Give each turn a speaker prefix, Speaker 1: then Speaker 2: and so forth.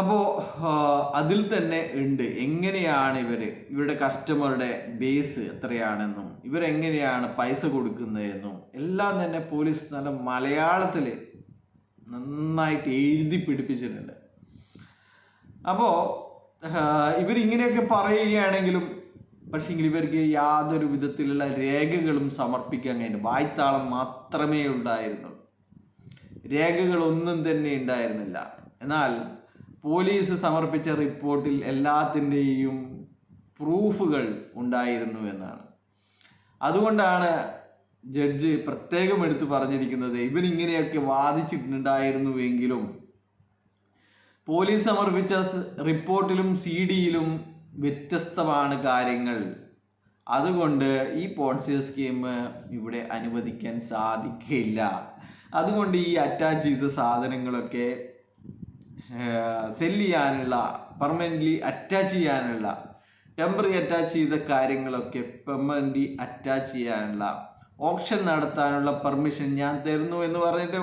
Speaker 1: അപ്പോൾ അതിൽ തന്നെ ഉണ്ട്. എങ്ങനെയാണ് ഇവർ ഇവരുടെ കസ്റ്റമറുടെ ബേസ് എത്രയാണെന്നും ഇവരെങ്ങനെയാണ് പൈസ കൊടുക്കുന്നതെന്നും എല്ലാം തന്നെ പോലീസ് നല്ല മലയാളത്തിൽ നന്നായിട്ട് എഴുതി പിടിപ്പിച്ചിട്ടുണ്ട്. അപ്പോൾ ഇവരിങ്ങനെയൊക്കെ പറയുകയാണെങ്കിലും പക്ഷേങ്കിൽ ഇവർക്ക് യാതൊരു വിധത്തിലുള്ള രേഖകളും സമർപ്പിക്കാൻ കഴിഞ്ഞു വായ്ത്താളം മാത്രമേ ഉണ്ടായിരുന്നുള്ളൂ. രേഖകളൊന്നും തന്നെ ഉണ്ടായിരുന്നില്ല. എന്നാൽ പോലീസ് സമർപ്പിച്ച റിപ്പോർട്ടിൽ എല്ലാത്തിന്റെയും പ്രൂഫുകൾ ഉണ്ടായിരുന്നു എന്നാണ്. അതുകൊണ്ടാണ് ജഡ്ജ് പ്രത്യേകം എടുത്തു പറഞ്ഞിരിക്കുന്നത് ഇവനിങ്ങനെയൊക്കെ വാദിച്ചിട്ടുണ്ടായിരുന്നുവെങ്കിലും പോലീസ് സമർപ്പിച്ച റിപ്പോർട്ടിലും സി ഡിയിലും വ്യത്യസ്തമാണ് കാര്യങ്ങൾ. അതുകൊണ്ട് ഈ പോൺസിയ സ്കീം ഇവിടെ അനുവദിക്കാൻ സാധിക്കില്ല. അതുകൊണ്ട് ഈ അറ്റാച്ച് ചെയ്ത സാധനങ്ങളൊക്കെ സെൽ ചെയ്യാനുള്ള പെർമനന്റ്ലി അറ്റാച്ച് ചെയ്യാനുള്ള ടെമ്പററി അറ്റാച്ച് ചെയ്ത കാര്യങ്ങളൊക്കെ പെർമനന്റ്ലി അറ്റാച്ച് ചെയ്യാനുള്ള ഓപ്ഷൻ നടത്താനുള്ള പെർമിഷൻ ഞാൻ തരുന്നു എന്ന് പറഞ്ഞിട്ട്